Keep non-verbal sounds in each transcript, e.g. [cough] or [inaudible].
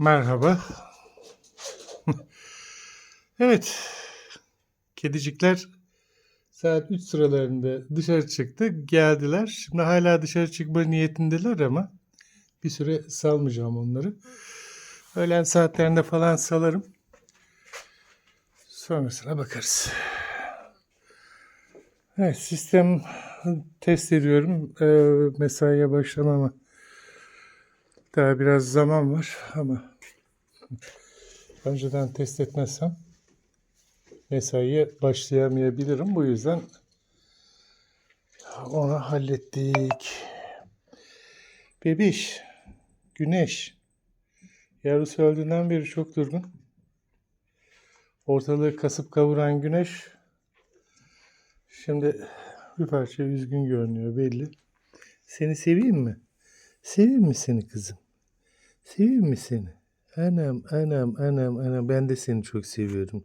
Merhaba. evet. Kedicikler saat 3 sıralarında dışarı çıktı. Geldiler. Şimdi hala dışarı çıkma niyetindeler ama bir süre salmayacağım onları. Öğlen saatlerinde falan salarım. Sonrasına bakarız. Evet, sistem test ediyorum. Ee, mesaiye başlamama daha biraz zaman var ama önceden test etmezsem mesaiye başlayamayabilirim. Bu yüzden onu hallettik. Bebiş, güneş. Yavrusu öldüğünden beri çok durgun. Ortalığı kasıp kavuran güneş. Şimdi bir parça üzgün görünüyor belli. Seni seveyim mi? Seveyim mi seni kızım? Seveyim mi seni? Anam, anam, anam, anam. Ben de seni çok seviyorum.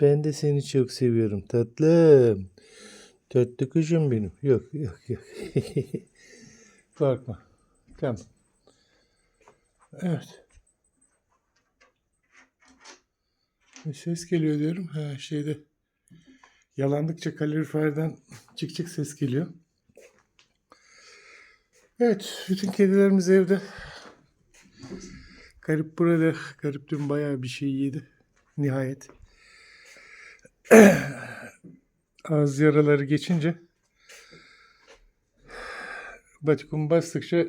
Ben de seni çok seviyorum tatlım. Tatlı kuşum benim. Yok, yok, yok. [laughs] Korkma. Tamam. Evet. Bir ses geliyor diyorum. Ha, şeyde yalandıkça kaloriferden çık çık ses geliyor. Evet, bütün kedilerimiz evde. Garip burada. Garip dün bayağı bir şey yedi. Nihayet. [clears throat] Ağız yaraları geçince Batikum bastıkça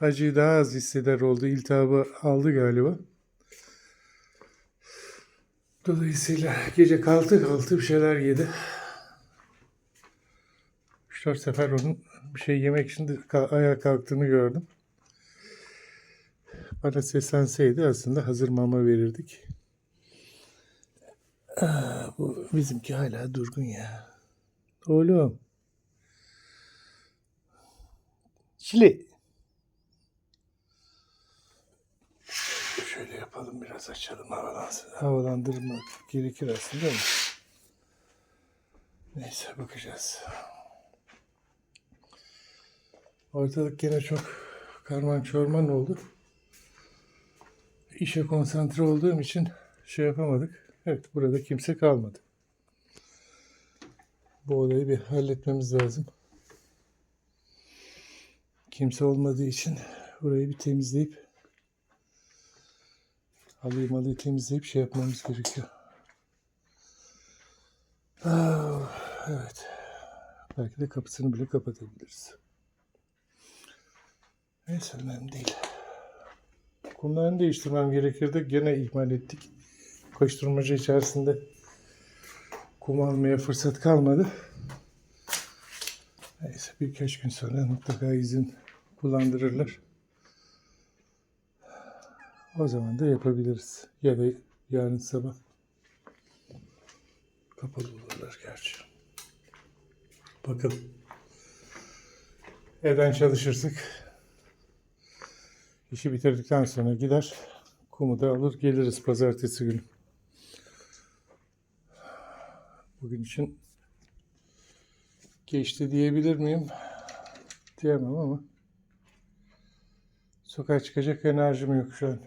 acıyı daha az hisseder oldu. İltihabı aldı galiba. Dolayısıyla gece kalktı kalktı bir şeyler yedi. 3-4 sefer onun bir şey yemek için de ayağa kalktığını gördüm. Bana seslenseydi aslında hazır mama verirdik. Aa, bu bizimki hala durgun ya. Oğlum. Çile. Şöyle yapalım biraz açalım havalansın. Havalandırmak gerekir aslında. Neyse bakacağız. Ortalık gene çok karman çorman oldu. İşe konsantre olduğum için şey yapamadık. Evet burada kimse kalmadı. Bu olayı bir halletmemiz lazım. Kimse olmadığı için burayı bir temizleyip halıyı malıyı temizleyip şey yapmamız gerekiyor. Ah, evet. Belki de kapısını bile kapatabiliriz. Neyse önemli değil. Kumlarını değiştirmem gerekirdi. Gene ihmal ettik. Koşturmaca içerisinde kum almaya fırsat kalmadı. Neyse birkaç gün sonra mutlaka izin kullandırırlar. O zaman da yapabiliriz. Ya da yarın sabah. Kapalı olurlar gerçi. Bakalım. Evden çalışırsak İşi bitirdikten sonra gider. Kumu da alır geliriz pazartesi günü. Bugün için geçti diyebilir miyim? Diyemem ama sokağa çıkacak enerjim yok şu an.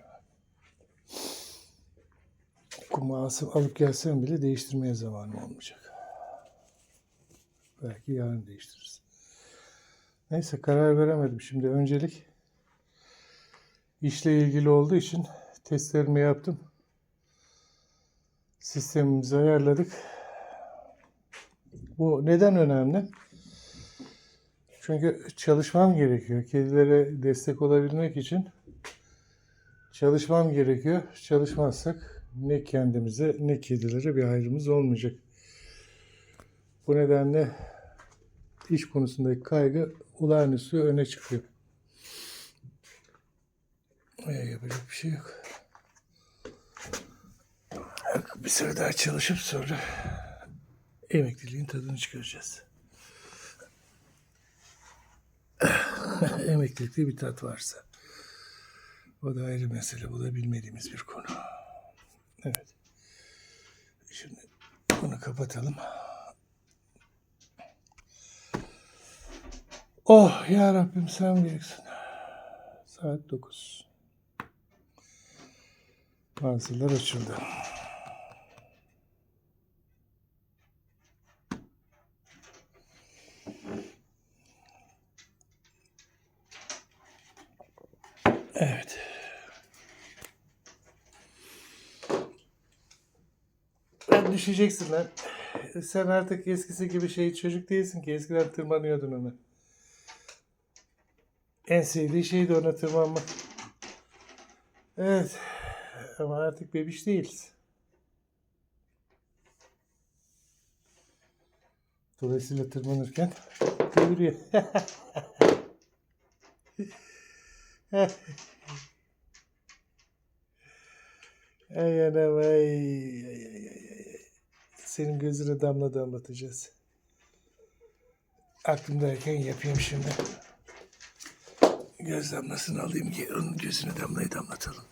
Kumu alsam, alıp gelsem bile değiştirmeye zamanım olmayacak. Belki yarın değiştiririz. Neyse karar veremedim şimdi. Öncelik işle ilgili olduğu için testlerimi yaptım. Sistemimizi ayarladık. Bu neden önemli? Çünkü çalışmam gerekiyor. Kedilere destek olabilmek için çalışmam gerekiyor. Çalışmazsak ne kendimize ne kedilere bir hayrımız olmayacak. Bu nedenle iş konusundaki kaygı olağanüstü öne çıkıyor. Yapacak bir şey yok. Bir süre daha çalışıp sonra emekliliğin tadını çıkaracağız. [laughs] Emeklilikte bir tat varsa. O da ayrı mesele. Bu da bilmediğimiz bir konu. Evet. Şimdi bunu kapatalım. Oh ya Rabbim sen büyüksün. Saat 9. Bazılar açıldı. Evet. Ben düşeceksin lan. Sen artık eskisi gibi şey çocuk değilsin ki. Eskiden tırmanıyordun ona. En sevdiği şey de ona tırmanmak. Evet. Ama artık bebiş değiliz. Dolayısıyla tırmanırken deviriyor. [laughs] ay anam ay. ay, ay, ay. Senin gözüne damla damlatacağız. Aklımdayken yapayım şimdi. Göz damlasını alayım ki onun gözüne damlayı damlatalım.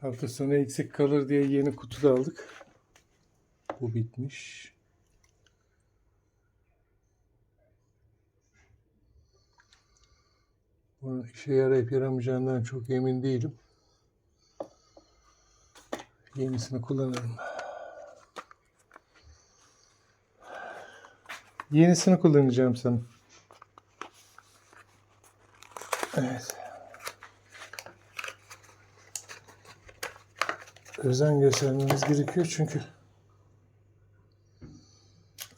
Hafta sonu eksik kalır diye yeni kutu da aldık. Bu bitmiş. Bunun işe yarayıp yaramayacağından çok emin değilim. Yenisini kullanırım. Yenisini kullanacağım sana. Evet. Özen göstermemiz gerekiyor çünkü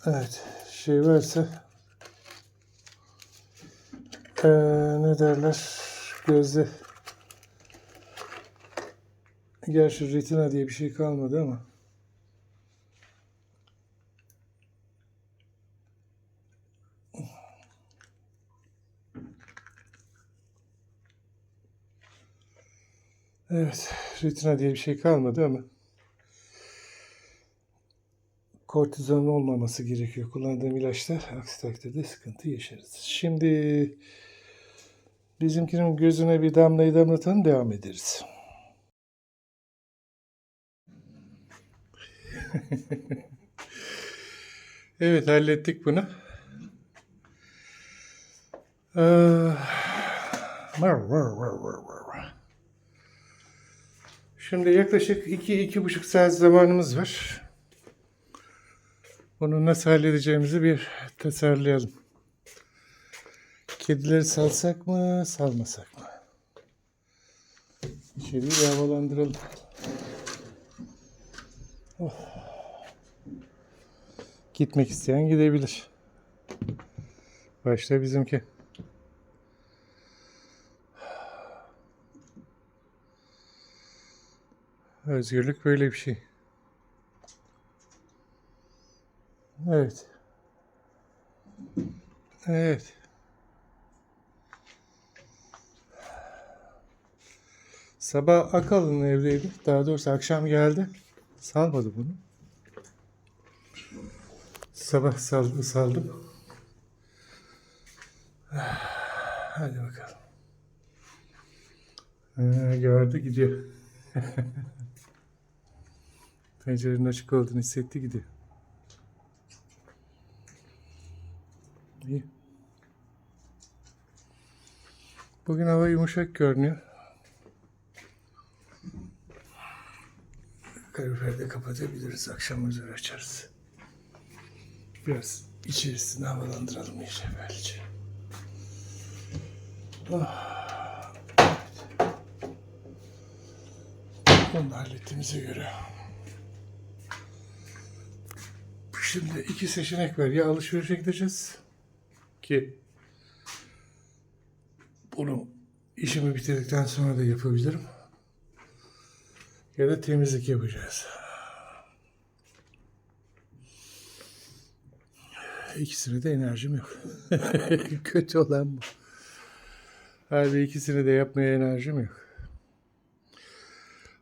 Evet, şey varsa eee, ne derler gözde Gerçi retina diye bir şey kalmadı ama. Evet, retina diye bir şey kalmadı ama kortizon olmaması gerekiyor kullandığım ilaçlar. Aksi takdirde sıkıntı yaşarız. Şimdi bizimkinin gözüne bir damlayı damlatalım devam ederiz. [laughs] Evet hallettik bunu. Ee, var, var, var, var, var. Şimdi yaklaşık iki, iki buçuk saat zamanımız var. Bunu nasıl halledeceğimizi bir tasarlayalım. Kedileri salsak mı, salmasak mı? İçeriği bir havalandıralım. Gitmek isteyen gidebilir. Başta bizimki. Özgürlük böyle bir şey. Evet. Evet. Sabah Akalın evdeydi. Daha doğrusu akşam geldi. Salmadı bunu. Sabah saldı, saldım. [sighs] Hadi bakalım. Ha, gördü gidiyor. [laughs] Pencerenin açık olduğunu hissetti gidiyor. İyi. Bugün hava yumuşak görünüyor. Kaloriferi de kapatabiliriz. Akşam üzeri açarız. Biraz içerisini havalandıralım iyice böylece. Ah. Evet. Onu hallettiğimize göre. Şimdi iki seçenek var. Ya alışverişe gideceğiz ki bunu işimi bitirdikten sonra da yapabilirim. Ya da temizlik yapacağız. İkisine de enerjim yok. [laughs] Kötü olan bu. Halbuki ikisini de yapmaya enerjim yok.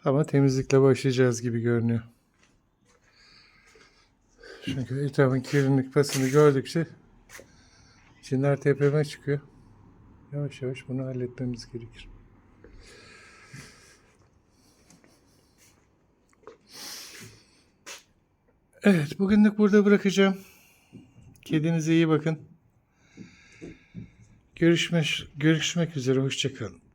Ama temizlikle başlayacağız gibi görünüyor. Çünkü etrafın kirlilik pasını gördükçe cinler tepeme çıkıyor. Yavaş yavaş bunu halletmemiz gerekir. Evet, bugünlük burada bırakacağım. Kedinize iyi bakın. Görüşmek, görüşmek üzere. Hoşçakalın.